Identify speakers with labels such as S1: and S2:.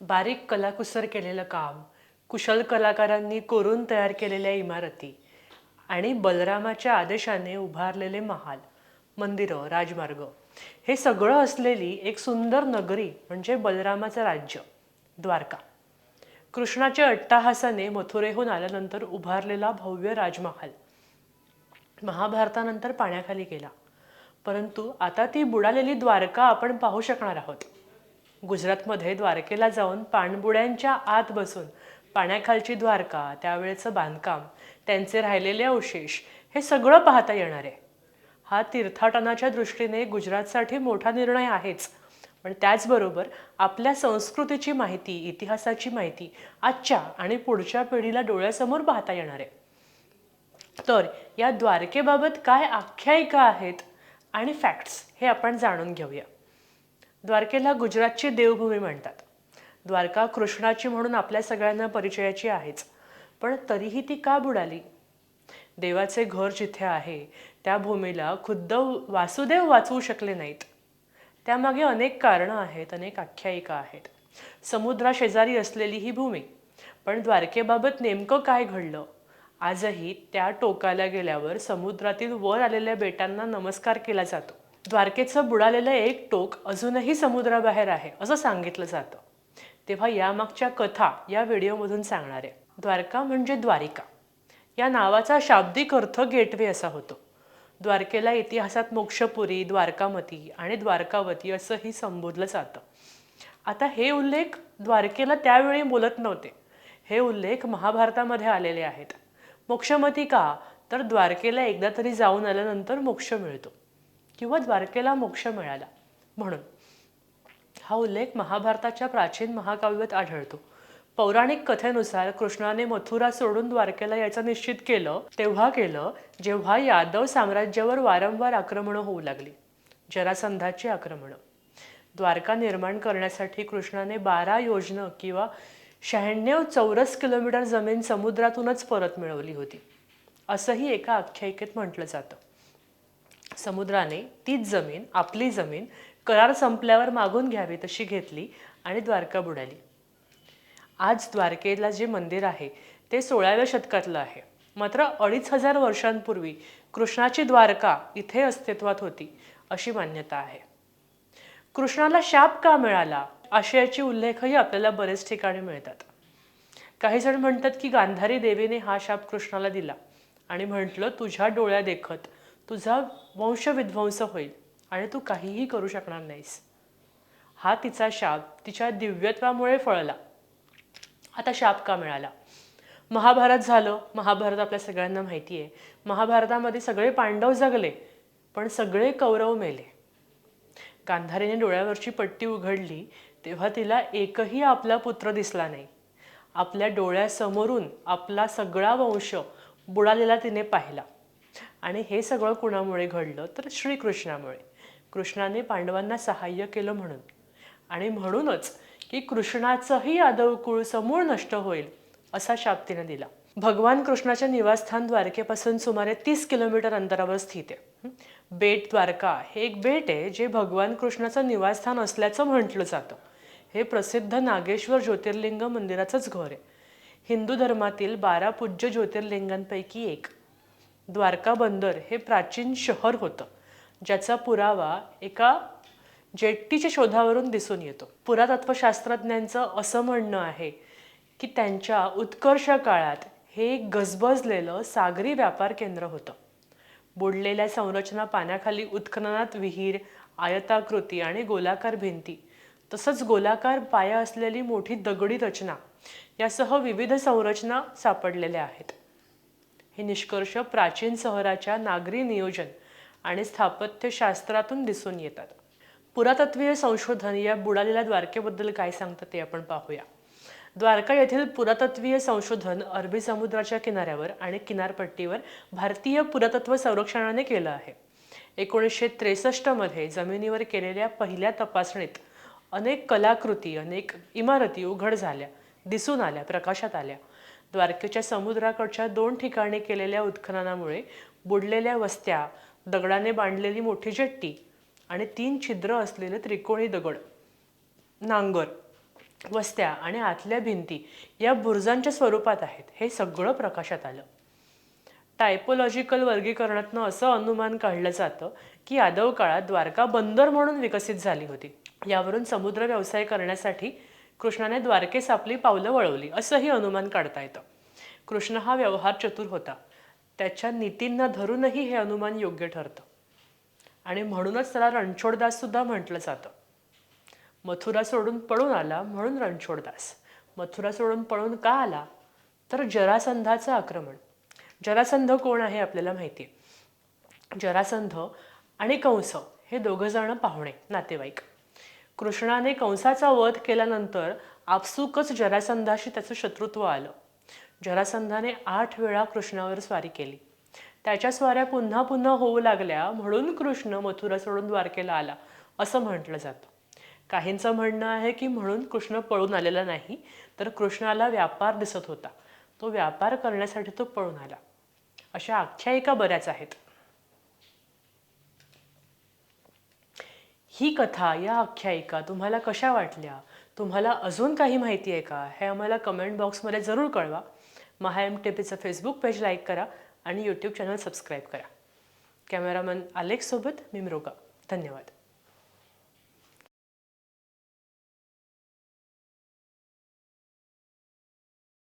S1: बारीक कलाकुसर केलेलं काम कुशल कलाकारांनी कोरून तयार केलेल्या इमारती आणि बलरामाच्या आदेशाने उभारलेले महाल मंदिरं राजमार्ग हे सगळं असलेली एक सुंदर नगरी म्हणजे बलरामाचं राज्य द्वारका. कृष्णाच्या अट्टाहासाने मथुरेहून आल्यानंतर उभारलेला भव्य राजमहाल महाभारतानंतर पाण्याखाली गेला. परंतु आता ती बुडालेली द्वारका आपण पाहू शकणार आहोत. गुजरातमध्ये द्वारकेला जाऊन पाणबुड्यांच्या आत बसून पाण्याखालची द्वारका त्यावेळेचं बांधकाम त्यांचे राहिलेले अवशेष हे सगळं पाहता येणार. आहे हा तीर्थाटनाच्या दृष्टीने गुजरातसाठी मोठा निर्णय आहेच. पण त्याचबरोबर आपल्या संस्कृतीची माहिती इतिहासाची माहिती आजच्या आणि पुढच्या पिढीला डोळ्यासमोर पाहता येणार. आहे तर या द्वारकेबाबत काय आख्यायिका आहेत आणि फॅक्ट्स हे आपण जाणून घेऊया. द्वारकेला गुजरातची देवभूमी म्हणतात. द्वारका कृष्णाची म्हणून आपल्या सगळ्यांना परिचयाची आहेच. पण तरीही ती का बुडाली? देवाचे घर जिथे आहे त्या भूमीला खुद्द वासुदेव वाचवू शकले नाहीत. त्यामागे अनेक कारणं आहेत अनेक आख्यायिका आहेत. समुद्राशेजारी असलेली ही भूमी. पण द्वारकेबाबत नेमकं काय घडलं? आजही त्या टोकाला गेल्यावर समुद्रातील वर आलेल्या बेटांना नमस्कार केला जातो. द्वारकेचं बुडालेलं एक टोक अजूनही समुद्राबाहेर आहे असं सांगितलं जातं. तेव्हा यामागच्या कथा या व्हिडिओमधून सांगणार आहे. द्वारका म्हणजे द्वारिका. या नावाचा शाब्दिक अर्थ गेटवे असा होतो. द्वारकेला इतिहासात मोक्षपुरी द्वारकामती आणि द्वारकावती असंही संबोधलं जातं. आता हे उल्लेख द्वारकेला त्यावेळी बोलत नव्हते. हे उल्लेख महाभारतामध्ये आलेले आहेत. मोक्षमती का? तर द्वारकेला एकदा तरी जाऊन आल्यानंतर मोक्ष मिळतो. किंवा द्वारकेला मोक्ष मिळाला. म्हणून हा उल्लेख महाभारताच्या प्राचीन महाकाव्यात आढळतो. पौराणिक कथेनुसार कृष्णाने मथुरा सोडून द्वारकेला याचं निश्चित केलं तेव्हा केलं जेव्हा यादव साम्राज्यावर वारंवार आक्रमणं होऊ लागली. जरासंधाची आक्रमणं. द्वारका निर्माण करण्यासाठी कृष्णाने बारा योजना किंवा शहाण्णव चौरस किलोमीटर जमीन समुद्रातूनच परत मिळवली होती. असंही एका आख्यायिकेत म्हटलं जातं. समुद्राने तीच जमीन आपली जमीन करार संपल्यावर मागून घ्यावी तशी घेतली आणि द्वारका बुडाली. आज द्वारकेला जे मंदिर आहे ते सोळाव्या शतकातलं आहे. मात्र अडीच हजार वर्षांपूर्वी कृष्णाची द्वारका इथे अस्तित्वात होती अशी मान्यता आहे. कृष्णाला शाप का मिळाला आशयाची उल्लेखही आपल्याला बरेच ठिकाणी मिळतात. काही जण म्हणतात की गांधारी देवीने हा शाप कृष्णाला दिला आणि म्हटलं तुझ्या डोळ्या देखत तुझा वंशविध्वंस होईल आणि तू काहीही करू शकणार नाहीस. हा तिचा शाप तिच्या दिव्यत्वामुळे फळला. आता शाप का मिळाला? महाभारत झालं. महाभारत आपल्या सगळ्यांना माहिती आहे महाभारतामध्ये सगळे पांडव जगले पण सगळे कौरव मेले. गांधारीने डोळ्यावरची पट्टी उघडली तेव्हा तिला एकही आपला पुत्र दिसला नाही. आपल्या डोळ्यासमोरून आपला सगळा वंश बुडालेला तिने पाहिला. आणि हे सगळं कुणामुळे घडलं? तर श्रीकृष्णामुळे. कृष्णाने पांडवांना सहाय्य केलं म्हणून. आणि म्हणूनच की कृष्णाचंही आदवकुळ समूळ नष्ट होईल असा शाप तिने दिला. भगवान कृष्णाच्या निवासस्थान द्वारकेपासून सुमारे तीस किलोमीटर अंतरावर स्थित आहे. बेट द्वारका हे एक बेट आहे जे भगवान कृष्णाचं निवासस्थान असल्याचं म्हटलं जातं. हे प्रसिद्ध नागेश्वर ज्योतिर्लिंग मंदिराचंच घर आहे. हिंदू धर्मातील बारा पूज्य ज्योतिर्लिंगांपैकी एक. द्वारका बंदर हे प्राचीन शहर होतं. ज्याचा पुरावा एका जेट्टीच्या शोधावरून दिसून येतो. पुरातत्वशास्त्रज्ञांचं असं म्हणणं आहे की त्यांच्या उत्कर्ष काळात हे एक गजबजलेलं सागरी व्यापार केंद्र होतं. बुडलेल्या संरचना पाण्याखाली उत्खननात विहीर आयताकृती आणि गोलाकार भिंती तसंच गोलाकार पाया असलेली मोठी दगडी रचना यासह विविध संरचना सापडलेल्या आहेत. हे निष्कर्ष प्राचीन शहराच्या नागरी नियोजन आणि स्थापत्यशास्त्रातून दिसून येतात. पुरातत्वीय संशोधन या बुडालेल्या द्वारकेबद्दल काय सांगतं ते आपण पाहूया. द्वारका येथील पुरातत्वीय संशोधन अरबी समुद्राच्या किनाऱ्यावर आणि किनारपट्टीवर भारतीय पुरातत्व संरक्षणाने केलं आहे. एकोणीसशे त्रेसष्टमध्ये जमिनीवर केलेल्या पहिल्या तपासणीत अनेक कलाकृती अनेक इमारती उघड झाल्या दिसून आल्या प्रकाशात आल्या. द्वारकेच्या समुद्राकडच्या दोन ठिकाणी केलेल्या उत्खननामुळे बुडलेल्या वस्त्या दगडाने बांधलेली मोठी जेट्टी आणि तीन छिद्र असलेले त्रिकोणी दगड नांगर वस्त्या आणि आतल्या भिंती या बुरजांच्या स्वरूपात आहेत हे सगळं प्रकाशात आलं. टायपोलॉजिकल वर्गीकरणातनं असं अनुमान काढलं जातं की यादव काळात द्वारका बंदर म्हणून विकसित झाली होती. यावरून समुद्र व्यवसाय करण्यासाठी कृष्णाने द्वारकेस आपली पावलं वळवली. असंही अनुमान काढता येतं. कृष्ण हा व्यवहार चतुर होता. त्याच्या नीतींना धरूनही हे अनुमान योग्य ठरतं. आणि म्हणूनच त्याला रणछोडदास सुद्धा म्हटलं जातं. मथुरा सोडून पळून आला म्हणून रणछोडदास. मथुरा सोडून पळून का आला? तर जरासंधाचं आक्रमण. जरासंध कोण आहे आपल्याला माहिती आहे? जरासंध आणि कंस हे दोघं जण पाहुणे नातेवाईक. कृष्णाने कंसाचा वध केल्यानंतर आपसुकच जरासंधाशी त्याचं शत्रुत्व आलं. जरासंधाने आठ वेळा कृष्णावर स्वारी केली. त्याच्या स्वाऱ्या पुन्हा पुन्हा होऊ लागल्या म्हणून कृष्ण मथुरा सोडून द्वारकेला आला असं म्हटलं जातं. काहींचं म्हणणं आहे की म्हणून कृष्ण पळून आलेला नाही तर कृष्णाला व्यापार दिसत होता. तो व्यापार करण्यासाठी तो पळून आला. अशा आख्यायिका बऱ्याच आहेत. ही कथा या आख्यायिका तुम्हाला कशा वाटल्या? तुम्हाला अजून काही माहिती आहे का? हे आम्हाला कमेंट बॉक्समध्ये जरूर कळवा. महाएम एम टी पीचं फेसबुक पेज लाईक करा आणि यूट्यूब चॅनल सबस्क्राईब करा. कॅमेरामन आलेखसोबत मी मृगा. धन्यवाद.